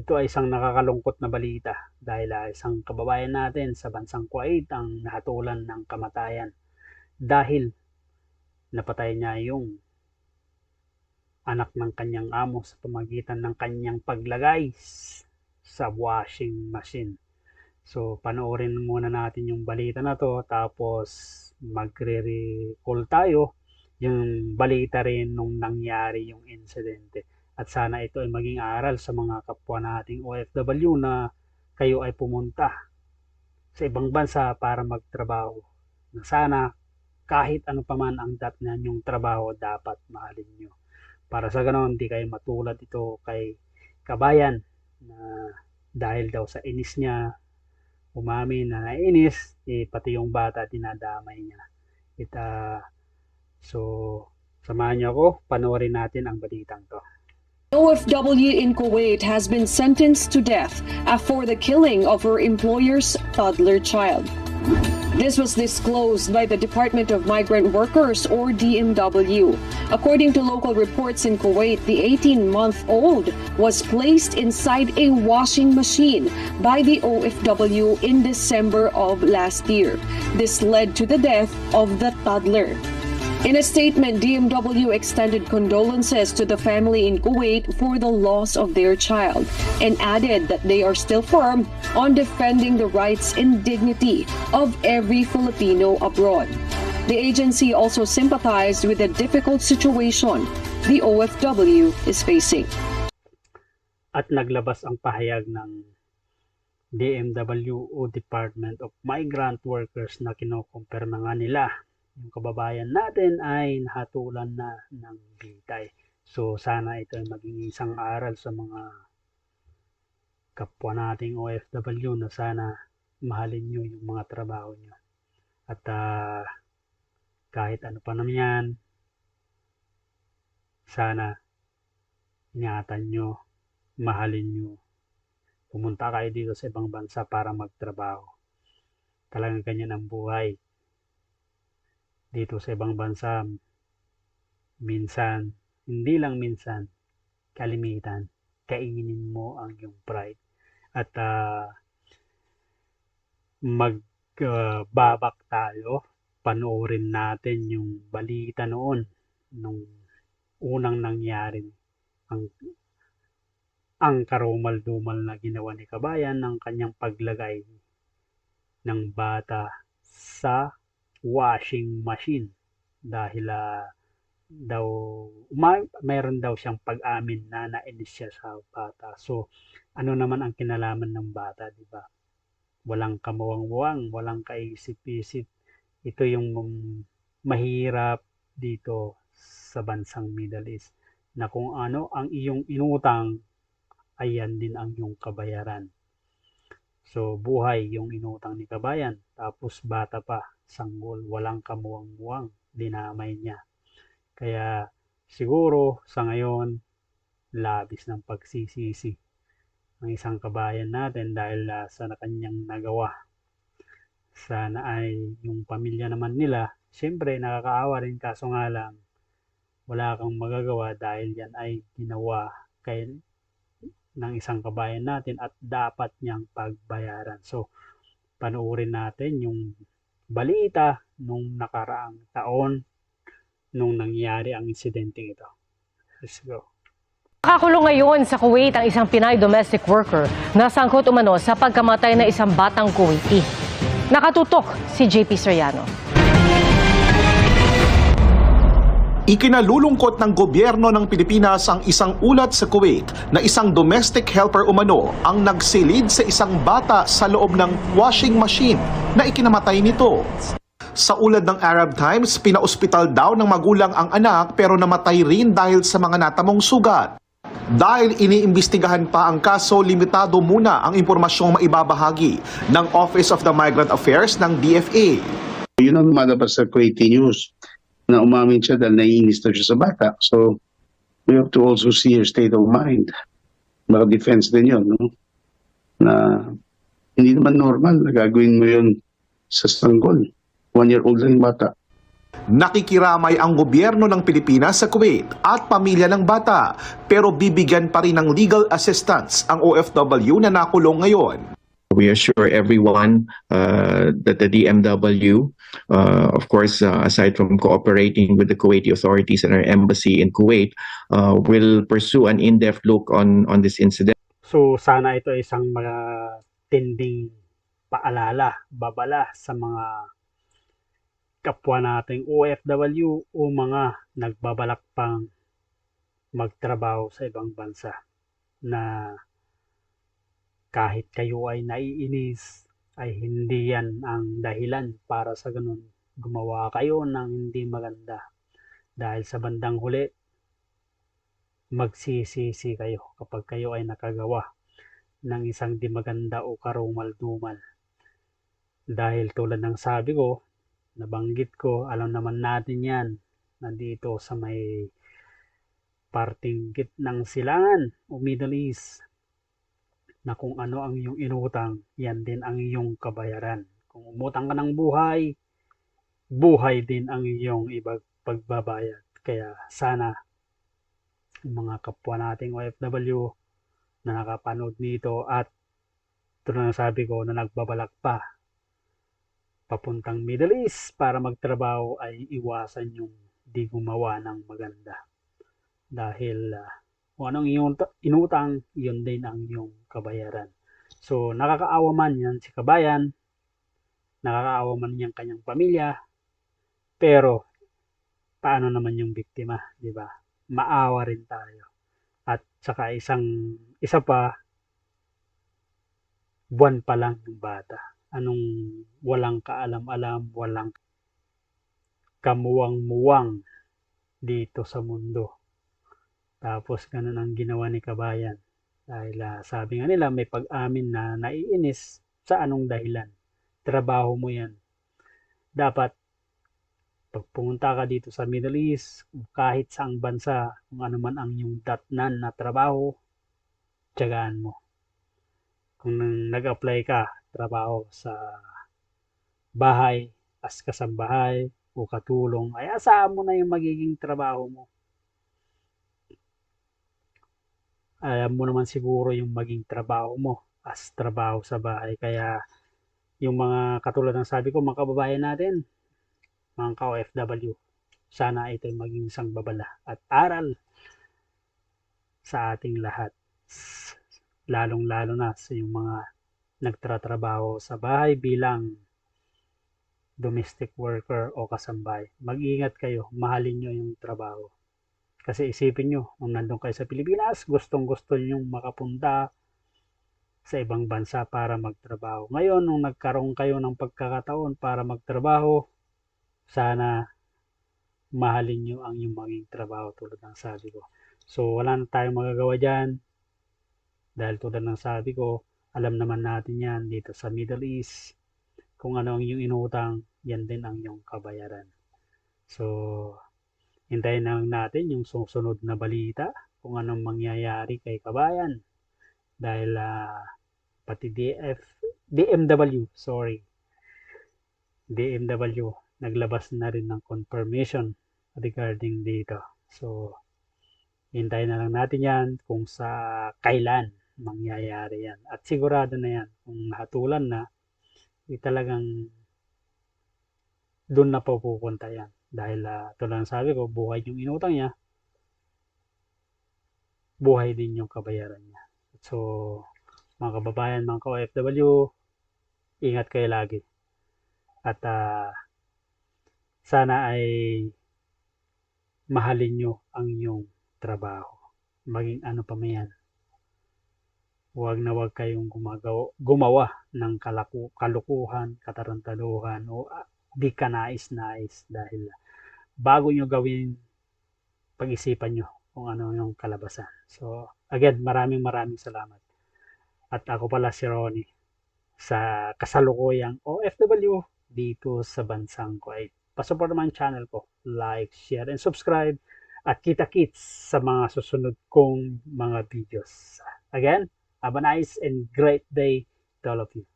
Ito ay isang nakakalungkot na balita dahil ah, isang kababayan natin sa bansang Kuwait ang nahatulan ng kamatayan dahil napatay niya yung anak ng kanyang amo sa pamagitan ng kanyang paglagay sa washing machine. So, panoorin muna natin yung balita na to tapos magre-recall tayo yung balita rin nung nangyari yung insidente. At sana ito ay maging aral sa mga kapwa nating OFW na kayo ay pumunta sa ibang bansa para magtrabaho. Na sana kahit ano pa man ang dat na yung trabaho dapat mahalin nyo. Para sa ganon, hindi kayo matulad ito kay kabayan na dahil daw sa inis niya, umamin na nainis, eh, pati yung bata dinadamay niya. It, so, samahan niyo ako, panoorin natin ang balitang to. OFW in Kuwait has been sentenced to death for the killing of her employer's toddler child. This was disclosed by the Department of Migrant Workers or DMW. According to local reports in Kuwait, the 18-month-old was placed inside a washing machine by the OFW in December of last year. This led to the death of the toddler. In a statement, DMW extended condolences to the family in Kuwait for the loss of their child and added that they are still firm on defending the rights and dignity of every Filipino abroad. The agency also sympathized with the difficult situation the OFW is facing. At naglabas ang pahayag ng DMW o Department of Migrant Workers na kinokumpirma nga nila yung kababayan natin ay nahatulan na ng bitay. So sana ito ay maging isang aral sa mga kapwa nating OFW na sana mahalin nyo yung mga trabaho nyo. At ah, kahit ano pa naman yan, sana ingatan nyo, mahalin nyo. Pumunta kayo dito sa ibang bansa para magtrabaho. Talagang ganyan ang buhay dito sa ibang bansa, minsan, hindi lang minsan, kalimitan, kainin mo ang iyong pride. At ah, magbabak tayo, panoorin natin yung balita noon, nung unang nangyari ang ang karumal-dumal na ginawa ni Kabayan ng kanyang paglagay ng bata sa washing machine dahil ah, daw ma, mayroon daw siyang pag-amin na nainis siya sa bata. So ano naman ang kinalaman ng bata, di ba? Walang kamuwang-muwang, walang kaisip-isip. Ito yung mahirap dito sa bansang Middle East na kung ano ang iyong inutang, ayan din ang iyong kabayaran. So, buhay yung inutang ni kabayan. Tapos bata pa, sanggol, walang kamuwang-muwang, dinamay niya. Kaya siguro sa ngayon, labis ng pagsisisi ng isang kabayan natin dahil ah, sa kanyang nagawa. Sana ay yung pamilya naman nila, siyempre nakakaawa rin kaso nga lang, wala kang magagawa dahil yan ay ginawa kay ng isang kabayan natin at dapat niyang pagbayaran. So, panoorin natin yung balita nung nakaraang taon nung nangyari ang insidente ito. Let's go. Nakakulong ngayon sa Kuwait ang isang Pinay domestic worker na sangkot umano sa pagkamatay ng isang batang Kuwaiti. Nakatutok si JP Soriano. Ikinalulungkot ng gobyerno ng Pilipinas ang isang ulat sa Kuwait na isang domestic helper umano ang nagsilid sa isang bata sa loob ng washing machine na ikinamatay nito. Sa ulad ng Arab Times, pinaospital daw ng magulang ang anak pero namatay rin dahil sa mga natamong sugat. Dahil iniimbestigahan pa ang kaso, limitado muna ang impormasyong maibabahagi ng Office of the Migrant Affairs ng DFA. Yun ang lumalabas sa Kuwaiti News na umamin siya dahil naiinis daw siya sa bata. So, we have to also see her state of mind. Baka defense din yun, no? Na hindi naman normal na gagawin mo yun sa sanggol. One year old lang bata. Nakikiramay ang gobyerno ng Pilipinas sa Kuwait at pamilya ng bata pero bibigyan pa rin ng legal assistance ang OFW na nakulong ngayon. We assure everyone uh, that the DMW, uh, of course, uh, aside from cooperating with the Kuwaiti authorities and our embassy in Kuwait, uh, will pursue an in-depth look on on this incident. So sana ito ay isang mga tinding paalala, babala sa mga kapwa nating OFW o mga nagbabalak pang magtrabaho sa ibang bansa na kahit kayo ay naiinis ay hindi yan ang dahilan para sa ganun gumawa kayo ng hindi maganda dahil sa bandang huli magsisisi kayo kapag kayo ay nakagawa ng isang di maganda o karumal-dumal. Dahil tulad ng sabi ko, nabanggit ko, alam naman natin yan, nandito sa may parting gitnang silangan o Middle East, na kung ano ang iyong inutang, yan din ang iyong kabayaran. Kung umutang ka ng buhay, buhay din ang iyong ibag pagbabayad. Kaya sana mga kapwa nating OFW na nakapanood nito at tulad ng sabi ko na nagbabalak pa papuntang Middle East para magtrabaho ay iwasan yung di gumawa ng maganda. Dahil ah, kung anong iyong ta- inutang, yun din ang iyong kabayaran. So, nakakaawa man yan si kabayan, nakakaawa man yung kanyang pamilya, pero paano naman yung biktima, di ba? Maawa rin tayo. At saka isang, isa pa, buwan pa lang yung bata. Anong walang kaalam-alam, walang kamuwang-muwang dito sa mundo. Tapos ganun ang ginawa ni Kabayan. Dahil ah, sabi nga nila may pag-amin na naiinis sa anong dahilan. Trabaho mo yan. Dapat pag pumunta ka dito sa Middle East, kahit saang bansa, kung ano man ang yung datnan na trabaho, tiyagaan mo. Kung nag-apply ka, trabaho sa bahay, as kasambahay, o katulong, ay asahan mo na yung magiging trabaho mo. Alam mo naman siguro yung maging trabaho mo as trabaho sa bahay. Kaya yung mga katulad ng sabi ko, mga kababayan natin, mga ka-OFW, sana ito ay maging isang babala at aral sa ating lahat. Lalong-lalo na sa yung mga nagtratrabaho sa bahay bilang domestic worker o kasambay. Mag-ingat kayo, mahalin nyo yung trabaho. Kasi isipin nyo, nung nandun kayo sa Pilipinas, gustong gusto nyo makapunta sa ibang bansa para magtrabaho. Ngayon, nung nagkaroon kayo ng pagkakataon para magtrabaho, sana mahalin nyo ang yung maging trabaho tulad ng sabi ko. So, wala na tayong magagawa dyan. Dahil tulad ng sabi ko, alam naman natin yan dito sa Middle East. Kung ano ang iyong inutang, yan din ang iyong kabayaran. So, hintayin lang natin yung susunod na balita kung anong mangyayari kay kabayan. Dahil ah, pati DF, DMW, sorry, DMW, naglabas na rin ng confirmation regarding dito. So, hintayin na lang natin yan kung sa kailan mangyayari yan. At sigurado na yan kung nahatulan na, eh, talagang doon na po pupunta yan. Dahil uh, tulad ng sabi ko, buhay yung inutang niya, buhay din yung kabayaran niya. So, mga kababayan, mga ka-OFW, ingat kayo lagi. At ah, sana ay mahalin nyo ang inyong trabaho. Maging ano pa man yan. Huwag na huwag kayong gumagawa, gumawa ng kalaku, kalukuhan, katarantaduhan o ah, di ka nais-nais dahil bago nyo gawin, pag-isipan nyo kung ano yung kalabasan. So, again, maraming maraming salamat. At ako pala si Ronnie sa kasalukuyang OFW dito sa bansang Kuwait. Pasupport naman channel ko. Like, share, and subscribe. At kita-kits sa mga susunod kong mga videos. Again, have a nice and great day to all of you.